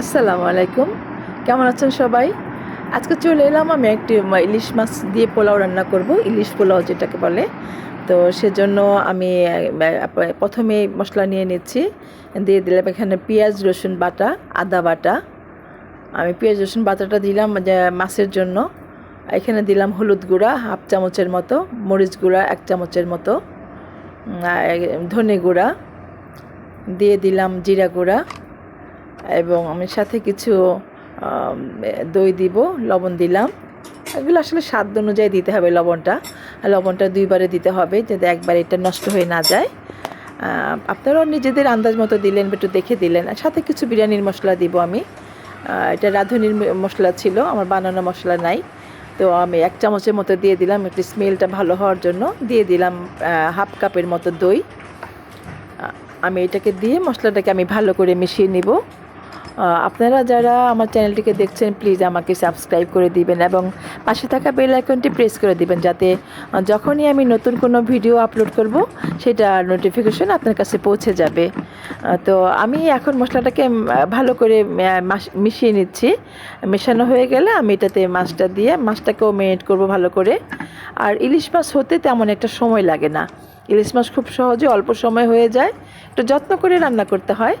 আসসালামু আলাইকুম। কেমন আছেন সবাই? আজকে চলে এলাম আমি একটি ইলিশ মাছ দিয়ে পোলাও রান্না করব, ইলিশ পোলাও যেটাকে বলে। তো সেজন্য আমি প্রথমে মশলা নিয়ে নিচ্ছি। দিয়ে দিলাম এখানে পেঁয়াজ, রসুন বাটা, আদা বাটা। আমি পেঁয়াজ, রসুন বাটাটা দিলাম মাছের জন্য। এখানে দিলাম হলুদ গুঁড়া, হাফ চামচের মতো, মরিচ গুঁড়া, এক চামচের মতো। ধনে গুঁড়া। দিয়ে দিলাম জিরা গুঁড়া। এবং আমি সাথে কিছু দই দিব, লবণ দিলাম। এগুলো আসলে স্বাদ অনুযায়ী দিতে হবে লবণটা। লবণটা দুইবারে দিতে হবে যাতে একবার এটা নষ্ট হয়ে না যায়। আপনারাও নিজেদের আন্দাজ মতো দিলেন একটু দেখে দিলেন। আর সাথে কিছু বিরিয়ানির মশলা দিব আমি। এটা রাঁধুনির মশলা ছিল, আমার বানানো মশলা নাই। তো আমি এক চামচের মতো দিয়ে দিলাম, একটু স্মেলটা ভালো হওয়ার জন্য। দিয়ে দিলাম হাফ কাপের মতো দই। আমি এটাকে দিয়ে মশলাটাকে আমি ভালো করে মিশিয়ে নিব। আপনারা যারা আমার চ্যানেলটিকে দেখছেন প্লিজ আমাকে সাবস্ক্রাইব করে দিবেন এবং পাশে থাকা বেল আইকনটি প্রেস করে দিবেন যাতে যখনই আমি নতুন কোনো ভিডিও আপলোড করব, সেটা নোটিফিকেশন আপনার কাছে পৌঁছে যাবে। তো আমি এখন মশলাটাকে ভালো করে মিশিয়ে নিচ্ছি। মেশানো হয়ে গেলে আমি এটাতে মাছটা দিয়ে, মাছটাকেও মেরিনেট করব ভালো করে। আর ইলিশ মাছ হতে তেমন একটা সময় লাগে না। ইলিশ মাছ খুব সহজে অল্প সময় হয়ে যায়। একটু যত্ন করে রান্না করতে হয়।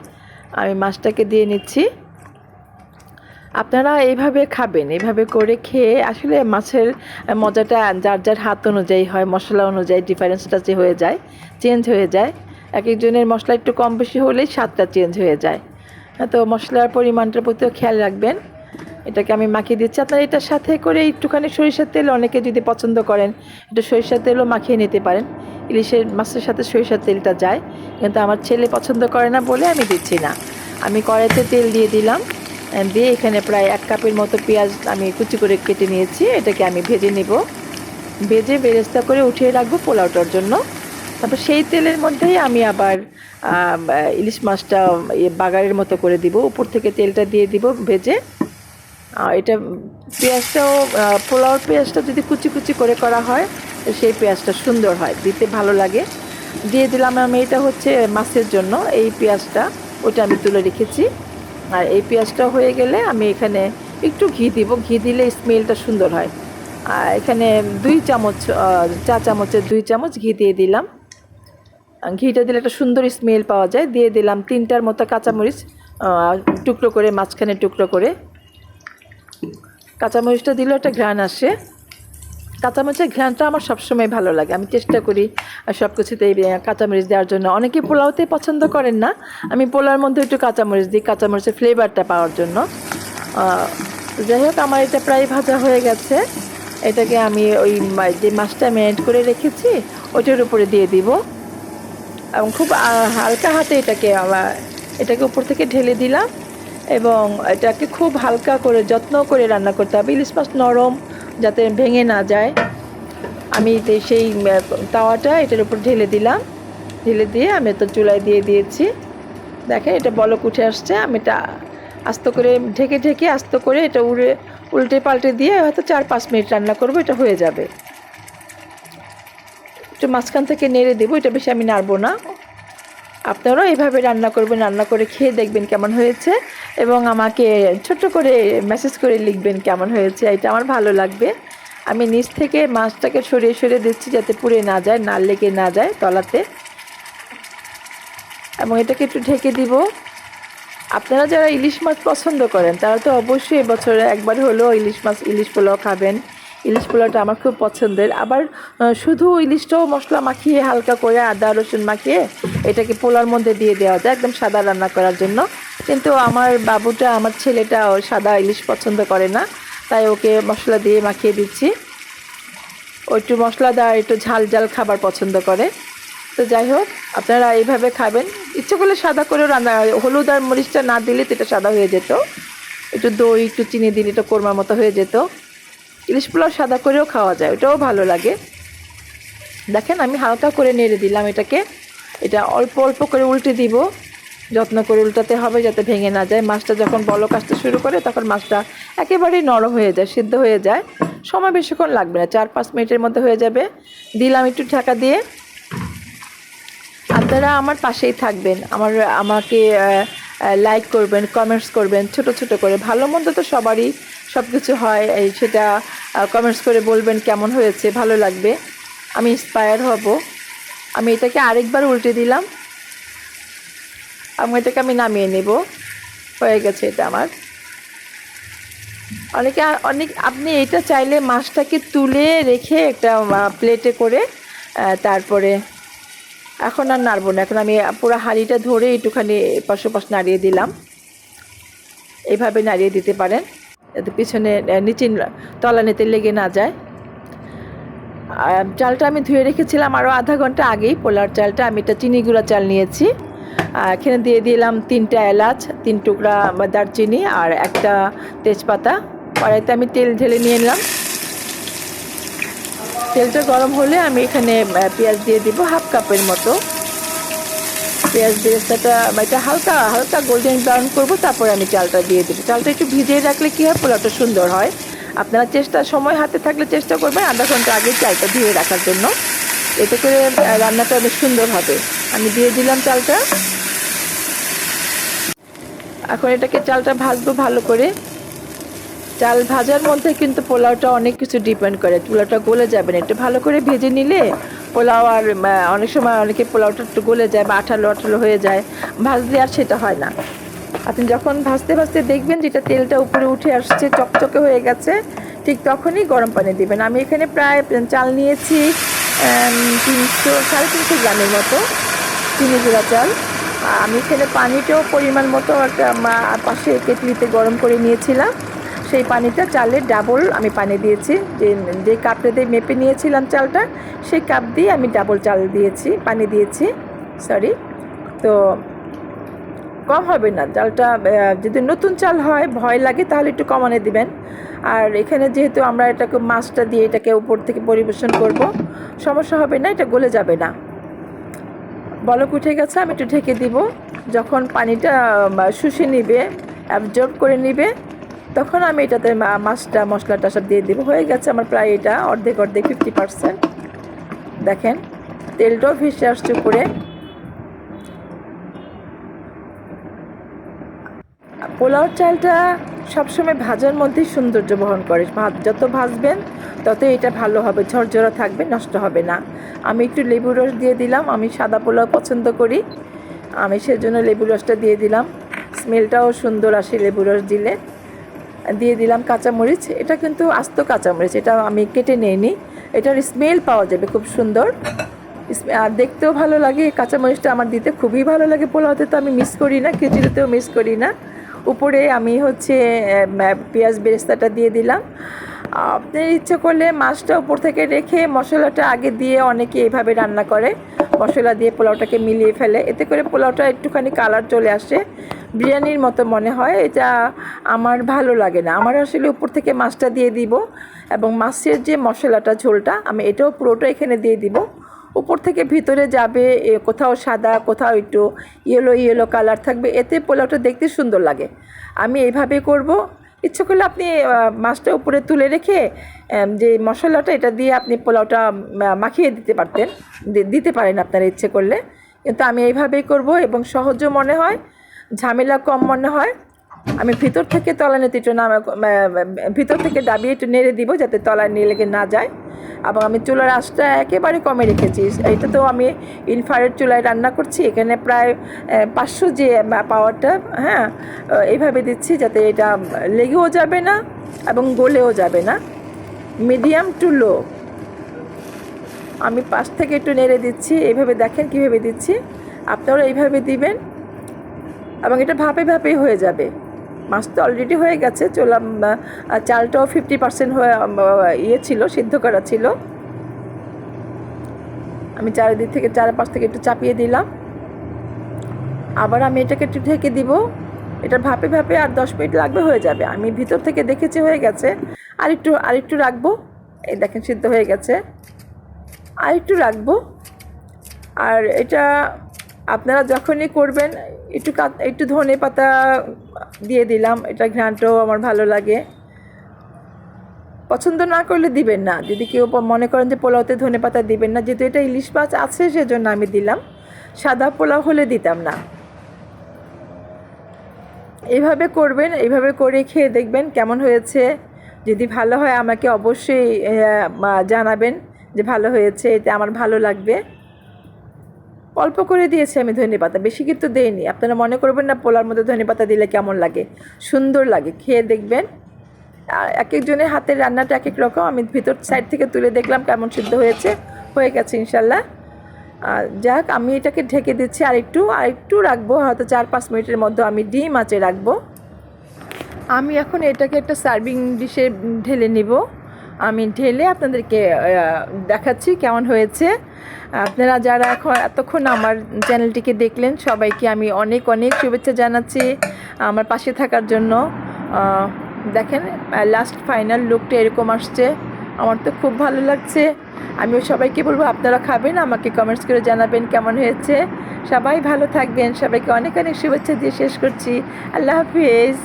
আমি মাছটাকে দিয়ে নিচ্ছি। আপনারা এইভাবে খাবেন এভাবে করে খেয়ে আসলে মাছের মজাটা যার যার হাত অনুযায়ী হয়, মশলা অনুযায়ী ডিফারেন্সটা যে হয়ে যায় চেঞ্জ হয়ে যায়। এক একজনের মশলা একটু কম বেশি হলেই স্বাদটা চেঞ্জ হয়ে যায়। তো মশলার পরিমাণটার প্রতিও খেয়াল রাখবেন। এটাকে আমি মাখিয়ে দিচ্ছি। আপনারা এটার সাথে করে একটুখানি সরিষার তেল অনেকে যদি পছন্দ করেন, একটু সরিষার তেলও মাখিয়ে নিতে পারেন। ইলিশের মাছের সাথে সরিষার তেলটা যায়, কিন্তু আমার ছেলে পছন্দ করে না বলে আমি দিচ্ছি না। আমি কড়াইতে তেল দিয়ে দিলাম দিয়ে এখানে প্রায় এক কাপের মতো পেঁয়াজ আমি কুচি করে কেটে নিয়েছি। এটাকে আমি ভেজে নেব। ভেজে বেরেস্তা করে উঠিয়ে রাখব পোলাওটার জন্য। তারপর সেই তেলের মধ্যেই আমি আবার ইলিশ মাছটা বাগারের মতো করে দিব। উপর থেকে তেলটা দিয়ে দিব ভেজে। আর এটা পেঁয়াজটাও পোলাওর পেঁয়াজটা যদি কুচি কুচি করে করা হয়, সেই পেঁয়াজটা সুন্দর হয়, দিতে ভালো লাগে। দিয়ে দিলাম আমি, এটা হচ্ছে মাছের জন্য, এই পেঁয়াজটা ওটা আমি তুলে রেখেছি। আর এই পেঁয়াজটা হয়ে গেলে আমি এখানে একটু ঘি দিব, ঘি দিলে স্মেলটা সুন্দর হয়। আর এখানে দুই চামচ চা চামচের দুই চামচ ঘি দিয়ে দিলাম। ঘিটা দিলে একটা সুন্দর স্মেল পাওয়া যায়। দিয়ে দিলাম তিনটার মতো কাঁচামরিচ টুকরো করে, মাঝখানে টুকরো করে কাঁচামরিচটা দিলেও একটা ঘ্রাণ আসে। কাঁচামরিচের ঘ্রাণটা আমার সবসময় ভালো লাগে। আমি চেষ্টা করি সব কিছুতেই কাঁচামরিচ দেওয়ার জন্য। অনেকে পোলাওতে পছন্দ করেন না। আমি পোলার মধ্যে একটু কাঁচামরিচ দিই, কাঁচামরিচের ফ্লেভারটা পাওয়ার জন্য। যাই হোক, আমার এটা প্রায় ভাজা হয়ে গেছে। এটাকে আমি ওই যে মাছটা ম্যারিনেট করে রেখেছি, ওইটার উপরে দিয়ে দিব। এবং খুব হালকা হাতে এটাকে এটাকে উপর থেকে ঢেলে দিলাম। এবং এটাকে খুব হালকা করে যত্ন করে রান্না করতে হবে। ইলিশ মাছ নরম যাতে ভেঙে না যায়। আমি সেই তাওয়াটা এটার উপর ঢেলে দিলাম। ঢেলে দিয়ে আমি তো চুলায় দিয়ে দিয়েছি। দেখেন এটা বলক উঠে আসছে। আমি এটা আস্ত করে ঢেকে ঢেকে আস্ত করে এটা উড়ে, উল্টে পাল্টে দিয়ে হয়তো চার পাঁচ মিনিট রান্না করব, এটা হয়ে যাবে। একটু মাঝখান থেকে নেড়ে দেবো, এটা বেশি আমি নাড়বো না। আপনারাও এভাবে রান্না করবেন, রান্না করে খেয়ে দেখবেন কেমন হয়েছে। এবং আমাকে ছোট করে মেসেজ করে লিখবেন কেমন হয়েছে, এটা আমার ভালো লাগবে। আমি নিচ থেকে মাছটাকে সরিয়ে সরিয়ে দিচ্ছি যাতে পুড়ে না যায়, না লেগে না যায় তলাতে। এবং এটাকে একটু ঢেকে দিব। আপনারা যারা ইলিশ মাছ পছন্দ করেন, তারা তো অবশ্যই এবছরে একবার হলেও ইলিশ মাছ, ইলিশ পোলাও খাবেন। ইলিশ পোলাওটা আমার খুব পছন্দের। আবার শুধু ইলিশটাও মশলা মাখিয়ে হালকা করে আদা, রসুন মাখিয়ে এটাকে পোলার মধ্যে দিয়ে দেওয়া যায়, একদম সাদা রান্না করার জন্য। কিন্তু আমার বাবুটা, আমার ছেলেটা ও সাদা ইলিশ পছন্দ করে না। তাই ওকে মশলা দিয়ে মাখিয়ে দিচ্ছি। ও একটু মশলা মশলাদার একটু ঝাল ঝাল খাবার পছন্দ করে। তো যাই হোক, আপনারা এইভাবে খাবেন। ইচ্ছে করলে সাদা করেও রান্না হলুদ আর মরিচটা না দিলে তো এটা সাদা হয়ে যেত। একটু দই, একটু চিনি দিলে এটা কোরমার মতো হয়ে যেত। ইলিশ পোলাও সাদা করেও খাওয়া যায়, ওটাও ভালো লাগে। দেখেন, আমি হালকা করে নেড়ে দিলাম এটাকে। এটা অল্প অল্প করে উল্টে দিব। যত্ন করে উল্টাতে হবে যাতে ভেঙে না যায়। মাছটা যখন বলক আসতে শুরু করে, তখন মাছটা একেবারেই নরম হয়ে যায়, সিদ্ধ হয়ে যায়। সময় বেশিক্ষণ লাগবে না, চার পাঁচ মিনিটের মধ্যে হয়ে যাবে। দিলাম একটু ঢাকা দিয়ে। আপনারা আমার পাশেই থাকবেন। আমার, আমাকে লাইক করবেন কমেন্টস করবেন, ছোট ছোট করে। ভালো মন্দ তো সবারই সব কিছু হয়। এই সেটা কমেন্টস করে বলবেন কেমন হয়েছে, ভালো লাগবে। আমি ইন্সপায়ার হব। আমি এটাকে আরেকবার উল্টে দিলাম। আমি এটাকে আমি নামিয়ে নেব? হয়ে গেছে এটা আমার। অনেকে অনেক, আপনি এটা চাইলে মাছটাকে তুলে রেখে একটা প্লেটে করে তারপরে এখন আর নাড়বো না। এখন আমি পুরো হাঁড়িটা ধরে একটুখানি এপাশ ওপাশ নাড়িয়ে দিলাম। এইভাবে নাড়িয়ে দিতে পারেন। যাতে পিছনে নিচে তলানিতে লেগে না যায়। চালটা আমি ধুয়ে রেখেছিলাম আরও আধা ঘণ্টা আগেই। পোলার চালটা, আমি এটা চিনি গুঁড়া চাল নিয়েছি। এখানে দিয়ে দিলাম তিনটা এলাচ, তিন টুকরা দারচিনি আর একটা তেজপাতা। কড়াইতে আমি তেল ঢেলে নিয়ে নিলাম। তেলটা গরম হলে আমি এখানে পেঁয়াজ দিয়ে দিব হাফ কাপের মতো। পেঁয়াজ বেরেস্তাটা এটা হালকা হালকা গোল্ডেন ব্রাউন করব, তারপরে আমি চালটা দিয়ে দেবো। চালটা একটু ভিজিয়ে রাখলে কী হয়, পোলাওটা সুন্দর হয়। আপনারা চেষ্টা, সময় হাতে থাকলে চেষ্টা করবেন আধা ঘণ্টা আগে চালটা ধুয়ে রাখার জন্য। এতে করে রান্নাটা অনেক সুন্দর হবে। আমি দিয়ে দিলাম চালটা। এখন এটাকে চালটা ভাজবো ভালো করে। চাল ভাজার মধ্যে কিন্তু পোলাওটা অনেক কিছু ডিপেন্ড করে। পোলাওটা গলে যাবে না। একটু ভালো করে ভেজে নিলে পোলাও আর অনেক সময় অনেকে পোলাওটা একটু গলে যায় বা আঠালো আঠালো হয়ে যায়। ভাজলে আর সেটা হয় না। আপনি যখন ভাজতে ভাজতে দেখবেন যেটা তেলটা উপরে উঠে আসছে, চকচকে হয়ে গেছে, ঠিক তখনই গরম পানি দিবেন। আমি এখানে প্রায় চাল নিয়েছি তিনশো, সাড়ে তিনশো গ্রামের মতো চিনি গুঁড়া চাল। আমি এখানে পানিটাও পরিমাণ মতো একটা পাশে কেটলিতে গরম করে নিয়েছিলাম। সেই পানিটা চালের ডাবল আমি পানি দিয়েছি। যে যে কাপটা দিয়ে মেপে নিয়েছিলাম চালটা, সেই কাপ দিয়ে আমি ডাবল চাল দিয়েছি, পানি দিয়েছি। সরি তো কম হবে না। চালটা যদি নতুন চাল হয়, ভয় লাগে, তাহলে একটু কমানো দিবেন। আর এখানে যেহেতু আমরা এটাকে মাছটা দিয়ে এটাকে উপর থেকে পরিবেশন করব, সমস্যা হবে না, এটা গলে যাবে না। বলক উঠে গেছে, আমি একটু ঢেকে দিব। যখন পানিটা শুষে নিবে অ্যাবজর্ব করে নিবে, তখন আমি এটাতে মাছটা, মশলাটা সব দিয়ে দেবো। হয়ে গেছে আমার প্রায় এটা, অর্ধেক অর্ধেক ফিফটি পার্সেন্ট দেখেন, তেলটাও ভেসে আসছে উপরে। পোলাও চালটা সবসময় ভাজার মধ্যেই সৌন্দর্য বহন করে। যত ভাজবেন, তত এটা ভালো হবে, ঝরঝরা থাকবে, নষ্ট হবে না। আমি একটু লেবু রস দিয়ে দিলাম, আমি সাদা পোলাও পছন্দ করি। আমি সেজন্য লেবু রসটা দিয়ে দিলাম। স্মেলটাও সুন্দর আসে লেবু রস দিলে। দিয়ে দিলাম কাঁচামরিচ। এটা কিন্তু আস্ত কাঁচামরিচ, এটা আমি কেটে নিইনি। এটার স্মেল পাওয়া যাবে খুব সুন্দর। আর দেখতেও ভালো লাগে, কাঁচামরিচটা আমার দিতে খুবই ভালো লাগে। পোলাওতে তো আমি মিস করি না, খিচুড়িতেও মিস করি না। উপরে আমি হচ্ছে পেঁয়াজ বেরেস্তাটা দিয়ে দিলাম। আপনার ইচ্ছে করলে মাছটা উপর থেকে রেখে মশলাটা আগে দিয়ে অনেকে এইভাবে রান্না করে। মশলা দিয়ে পোলাওটাকে মিলিয়ে ফেলে। এতে করে পোলাওটা একটুখানি কালার চলে আসে। বিরিয়ানির মতো মনে হয়। এটা আমার ভালো লাগে না। আমার আসলে উপর থেকে মাছটা দিয়ে দিব এবং মাছের যে মশলাটা ঝোলটা, আমি এটাও পুরোটা এখানে দিয়ে দিব। উপর থেকে ভিতরে যাবে কোথাও সাদা, কোথাও একটু ইয়েলো ইয়েলো কালার থাকবে। এতে পোলাওটা দেখতে সুন্দর লাগে। আমি এইভাবে করব। ইচ্ছে করলে আপনি মাছটা উপরে তুলে রেখে যে মশলাটা, এটা দিয়ে আপনি পোলাওটা মাখিয়ে দিতে পারতেন। দিতে পারেন আপনার ইচ্ছে করলে। কিন্তু আমি এইভাবেই করব এবং সহজও মনে হয়, ঝামেলা কম মনে হয়। আমি ভিতর থেকে তলানিতে একটু নামা ভিতর থেকে দাবিয়ে একটু নেড়ে দিব যাতে তলায় নিয়ে লেগে না যায়। এবং আমি চুলার আঁচটা একেবারে কমে রেখেছি। এটা তো আমি ইনফারেট চুলায় রান্না করছি। এখানে প্রায় পাঁচশো যে পাওয়ারটা হ্যাঁ এইভাবে দিচ্ছি যাতে এটা লেগেও যাবে না এবং গলেও যাবে না। Medium to low. আমি পাশ থেকে একটু নেড়ে দিচ্ছি। এইভাবে দেখেন কীভাবে দিচ্ছি। আপনারাও এইভাবে দিবেন এবং এটা ভাপে ভাপেই হয়ে যাবে। মাছ তো অলরেডি হয়ে গেছে চোলা আহ, চালটাও ফিফটি পার্সেন্ট হয়ে ইয়ে ছিল সিদ্ধ করা ছিল। আমি চারিদিক থেকে চারপাশ থেকে একটু চাপিয়ে দিলাম। আবার আমি এটাকে একটু ঢেকে দিব। এটা ভাপে ভাপে আর দশ মিনিট লাগবে হয়ে যাবে। আমি ভিতর থেকে দেখেছি হয়ে গেছে। আর একটু আর একটু রাখব। এই দেখেন সিদ্ধ হয়ে গেছে। আর একটু রাখব। আর এটা আপনারা যখনই করবেন, একটু একটু ধনে পাতা দিয়ে দিলাম, এটা ঘ্রাণটাও আমার ভালো লাগে। পছন্দ না করলে দিবেন না। যদি কেউ মনে করেন যে পোলাওতে ধনে পাতা দিবেন না, যেহেতু এটা ইলিশ মাছ আছে, সেজন্য আমি দিলাম। সাদা পোলাও হলে দিতাম না। এইভাবে করবেন এইভাবে করে খেয়ে দেখবেন কেমন হয়েছে। যদি ভালো হয় আমাকে অবশ্যই জানাবেন যে ভালো হয়েছে, এটা আমার ভালো লাগবে। অল্প করে দিয়েছি আমি ধনে পাতা, বেশি কিন্তু দেইনি। আপনারা মনে করবেন না পোলার মধ্যে ধনে পাতা দিলে কেমন লাগে। সুন্দর লাগে, খেয়ে দেখবেন। এক একজনের হাতের রান্নাটা এক এক রকম। আমি ভিতর সাইড থেকে তুলে দেখলাম কেমন সিদ্ধ হয়েছে। হয়ে গেছে ইনশাল্লাহ। আর যাক, আমি এটাকে ঢেকে দিচ্ছি আর একটু আর একটু রাখব। হয়তো চার পাঁচ মিনিটের মধ্যে আমি ডিম আঁচে রাখব। আমি এখন এটাকে একটা সার্ভিং ডিশে ঢেলে নিব। আমি ঢেলে আপনাদেরকে দেখাচ্ছি কেমন হয়েছে। আপনারা যারা এখন এতক্ষণ আমার চ্যানেলটিকে দেখলেন, সবাইকে আমি অনেক অনেক শুভেচ্ছা জানাচ্ছি আমার পাশে থাকার জন্য। দেখেন লাস্ট ফাইনাল লুকটা এরকম আসছে। আমার তো খুব ভালো লাগছে। আমিও সবাইকে বলব, আপনারা খাবেন, আমাকে কমেন্টস করে জানাবেন কেমন হয়েছে। সবাই ভালো থাকবেন। সবাইকে অনেক অনেক শুভেচ্ছা দিয়ে শেষ করছি। আল্লাহ হাফিজ।